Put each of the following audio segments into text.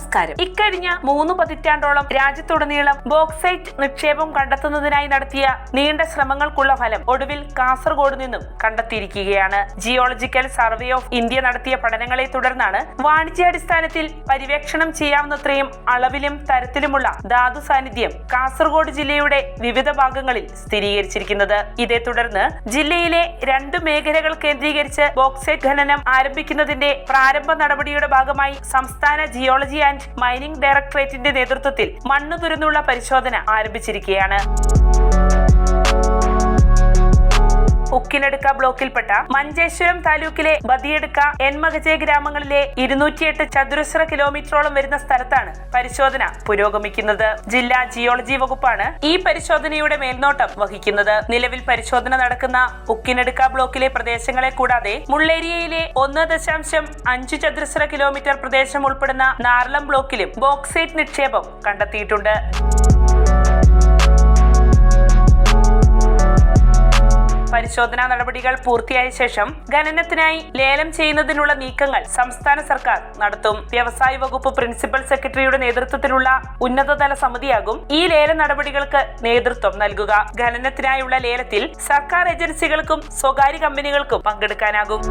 നമസ്കാരം. ഇക്കഴിഞ്ഞ മൂന്ന് പതിറ്റാണ്ടോളം രാജ്യത്തുടനീളം ബോക്സൈറ്റ് നിക്ഷേപം കണ്ടെത്തുന്നതിനായി നടത്തിയ നീണ്ട ശ്രമങ്ങൾക്കുള്ള ഫലം ഒടുവിൽ കാസർഗോഡ് നിന്നും കണ്ടെത്തിയിരിക്കുകയാണ്. ജിയോളജിക്കൽ സർവേ ഓഫ് ഇന്ത്യ നടത്തിയ പഠനങ്ങളെ തുടർന്നാണ് വാണിജ്യാടിസ്ഥാനത്തിൽ പര്യവേക്ഷണം ചെയ്യാവുന്നത്രയും അളവിലും തരത്തിലുമുള്ള ധാതു സാന്നിധ്യം കാസർഗോഡ് ജില്ലയുടെ വിവിധ ഭാഗങ്ങളിൽ സ്ഥിരീകരിച്ചിരിക്കുന്നത്. ഇതേ തുടർന്ന് ജില്ലയിലെ രണ്ട് മേഖലകൾ കേന്ദ്രീകരിച്ച് ബോക്സൈറ്റ് ഖനനം ആരംഭിക്കുന്നതിന്റെ പ്രാരംഭ നടപടിയുടെ ഭാഗമായി സംസ്ഥാന ജിയോളജി ആൻഡ് മൈനിംഗ് ഡയറക്ടറേറ്റിന്റെ നേതൃത്വത്തിൽ മണ്ണു തുരന്നുള്ള പരിശോധന ആരംഭിച്ചിരിക്കുകയാണ്. ഉക്കിനടുക്ക ബ്ലോക്കിൽപ്പെട്ട മഞ്ചേശ്വരം താലൂക്കിലെ ബദിയടുക്ക എൻമകജെ ഗ്രാമങ്ങളിലെ ഇരുന്നൂറ്റിയെട്ട് ചതുരശ്ര കിലോമീറ്ററോളം വരുന്ന സ്ഥലത്താണ് പരിശോധന പുരോഗമിക്കുന്നത്. ജില്ലാ ജിയോളജി വകുപ്പാണ് ഈ പരിശോധനയുടെ മേൽനോട്ടം വഹിക്കുന്നത്. നിലവിൽ പരിശോധന നടക്കുന്ന ഉക്കിനടുക്ക ബ്ലോക്കിലെ പ്രദേശങ്ങളെ കൂടാതെ മുള്ളേരിയയിലെ ഒന്ന് ദശാംശം അഞ്ച് ചതുരശ്ര കിലോമീറ്റർ പ്രദേശം ഉൾപ്പെടുന്ന നാർലം ബ്ലോക്കിലും ബോക്സൈറ്റ് നിക്ഷേപം കണ്ടെത്തിയിട്ടുണ്ട്. പരിശോധനാ നടപടികൾ പൂർത്തിയായ ശേഷം ഖനനത്തിനായി ലേലം ചെയ്യുന്നതിനുള്ള നീക്കങ്ങൾ സംസ്ഥാന സർക്കാർ നടത്തും. വ്യവസായ വകുപ്പ് പ്രിൻസിപ്പൽ സെക്രട്ടറിയുടെ നേതൃത്വത്തിലുള്ള ഉന്നതതല സമിതിയാകും ഈ ലേല നടപടികൾക്ക് നേതൃത്വം നൽകുക. ഖനനത്തിനായുള്ള ലേലത്തിൽ സർക്കാർ ഏജൻസികൾക്കും സ്വകാര്യ കമ്പനികൾക്കും പങ്കെടുക്കാനാകും.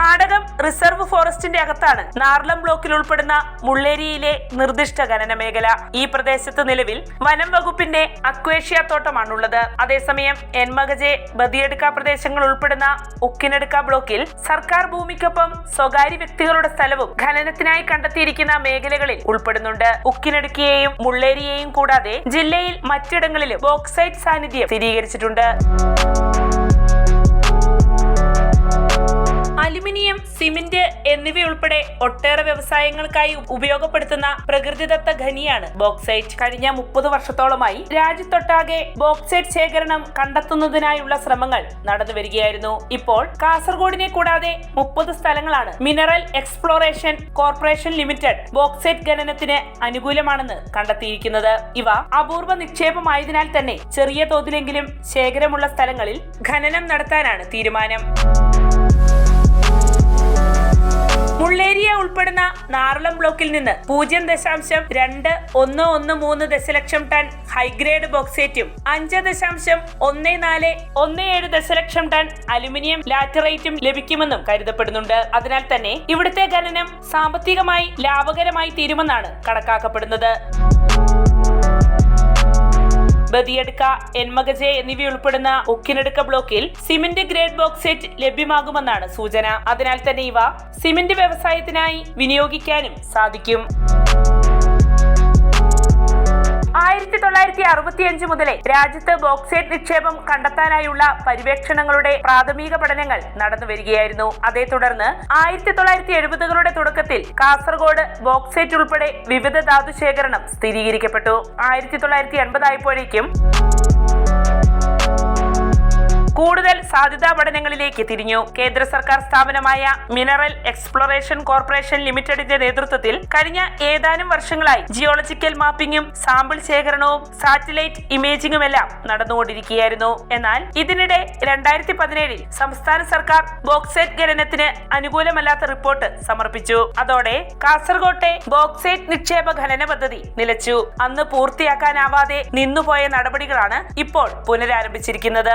കാടകം റിസർവ് ഫോറസ്റ്റിന്റെ അകത്താണ് നാർലം ബ്ലോക്കിൽ ഉൾപ്പെടുന്ന മുള്ളേരിയിലെ നിർദ്ദിഷ്ട ഖനന മേഖല. ഈ പ്രദേശത്ത് നിലവിൽ വനം വകുപ്പിന്റെ അക്വേഷ്യ തോട്ടമാണുള്ളത്. അതേസമയം എൻമകജെ ബദിയെടുക്ക പ്രദേശങ്ങൾ ഉൾപ്പെടുന്ന ഉക്കിനെടുക്ക ബ്ലോക്കിൽ സർക്കാർ ഭൂമിക്കൊപ്പം സ്വകാര്യ വ്യക്തികളുടെ സ്ഥലവും ഖനനത്തിനായി കണ്ടെത്തിയിരിക്കുന്ന മേഖലകളിൽ ഉൾപ്പെടുന്നുണ്ട്. ഉക്കിനെടുക്കിയെയും മുള്ളേരിയെയും കൂടാതെ ജില്ലയിൽ മറ്റിടങ്ങളിലും ബോക്സൈറ്റ് സാന്നിധ്യം സ്ഥിരീകരിച്ചിട്ടുണ്ട്. സിമന്റ് എന്നിവയുൾപ്പെടെ ഒട്ടേറെ വ്യവസായങ്ങൾക്കായി ഉപയോഗപ്പെടുത്തുന്ന പ്രകൃതിദത്ത ഖനിയാണ് ബോക്സൈറ്റ്. കഴിഞ്ഞ മുപ്പത് വർഷത്തോളമായി രാജ്യത്തൊട്ടാകെ ബോക്സൈറ്റ് ശേഖരണം കണ്ടെത്തുന്നതിനായുള്ള ശ്രമങ്ങൾ നടന്നു വരികയായിരുന്നു. ഇപ്പോൾ കാസർഗോഡിനെ കൂടാതെ മുപ്പത് സ്ഥലങ്ങളാണ് mineral exploration corporation limited bauxite ഖനനത്തിന് അനുകൂലമാണെന്ന് കണ്ടെത്തിയിരിക്കുന്നത്. ഇവ അപൂർവ നിക്ഷേപമായതിനാൽ തന്നെ ചെറിയ തോതിലെങ്കിലും ശേഖരമുള്ള സ്ഥലങ്ങളിൽ ഖനനം നടത്താനാണ് തീരുമാനം. ഉൾപ്പെടുന്ന നാറളം ബ്ലോക്കിൽ നിന്ന് പൂജ്യം ദശാംശം രണ്ട് ഒന്ന് ഒന്ന് മൂന്ന് ദശലക്ഷം ടൺ ഹൈഗ്രേഡ് ബോക്സേറ്റും അഞ്ച് ദശാംശം ഒന്ന് നാല് ഒന്ന് ഏഴ് ദശലക്ഷം ടൺ അലുമിനിയം ലാറ്ററേറ്റും ലഭിക്കുമെന്നും കരുതപ്പെടുന്നുണ്ട്. അതിനാൽ തന്നെ ഇവിടുത്തെ ഖനനം സാമ്പത്തികമായി ലാഭകരമായി തീരുമെന്നാണ് കണക്കാക്കപ്പെടുന്നത്. ബദിയടുക്ക എൻമകജെ എന്നിവയുൾപ്പെടുന്ന ഉക്കിനടുക്ക ബ്ലോക്കിൽ സിമന്റ് ഗ്രേഡ് ബോക്സെറ്റ് ലഭ്യമാകുമെന്നാണ് സൂചന. അതിനാൽ തന്നെ ഇവ സിമന്റ് വ്യവസായത്തിനായി വിനിയോഗിക്കാനും സാധിക്കും. ആയിരത്തി തൊള്ളായിരത്തി അറുപത്തിയഞ്ച് മുതലേ രാജ്യത്ത് ബോക്സൈറ്റ് നിക്ഷേപം കണ്ടെത്താനായുള്ള പര്യവേക്ഷണങ്ങളുടെ പ്രാഥമിക പഠനങ്ങൾ നടന്നു വരികയായിരുന്നു. അതേ തുടർന്ന് ആയിരത്തി തൊള്ളായിരത്തി എഴുപതുകളുടെ തുടക്കത്തിൽ കാസർഗോഡ് ബോക്സൈറ്റ് ഉൾപ്പെടെ വിവിധ ധാതു ശേഖരണം സ്ഥിരീകരിക്കപ്പെട്ടു. ആയിരത്തി തൊള്ളായിരത്തി എൺപതായപ്പോഴേക്കും കൂടുതൽ സാധ്യതാ പഠനങ്ങളിലേക്ക് തിരിഞ്ഞു. കേന്ദ്ര സർക്കാർ സ്ഥാപനമായ മിനറൽ എക്സ്പ്ലോറേഷൻ കോർപ്പറേഷൻ ലിമിറ്റഡിന്റെ നേതൃത്വത്തിൽ കഴിഞ്ഞ ഏതാനും വർഷങ്ങളായി ജിയോളജിക്കൽ മാപ്പിംഗും സാമ്പിൾ ശേഖരണവും സാറ്റലൈറ്റ് ഇമേജിംഗും എല്ലാം നടന്നുകൊണ്ടിരിക്കുകയായിരുന്നു. എന്നാൽ ഇതിനിടെ രണ്ടായിരത്തി പതിനേഴിൽ സംസ്ഥാന സർക്കാർ ബോക്സൈറ്റ് ഖനനത്തിന് അനുകൂലമല്ലാത്ത റിപ്പോർട്ട് സമർപ്പിച്ചു. അതോടെ കാസർകോട്ടെ ബോക്സൈറ്റ് നിക്ഷേപ ഖനന പദ്ധതി നിലച്ചു. അന്ന് പൂർത്തിയാക്കാനാവാതെ നിന്നുപോയ നടപടികളാണ് ഇപ്പോൾ പുനരാരംഭിച്ചിരിക്കുന്നത്.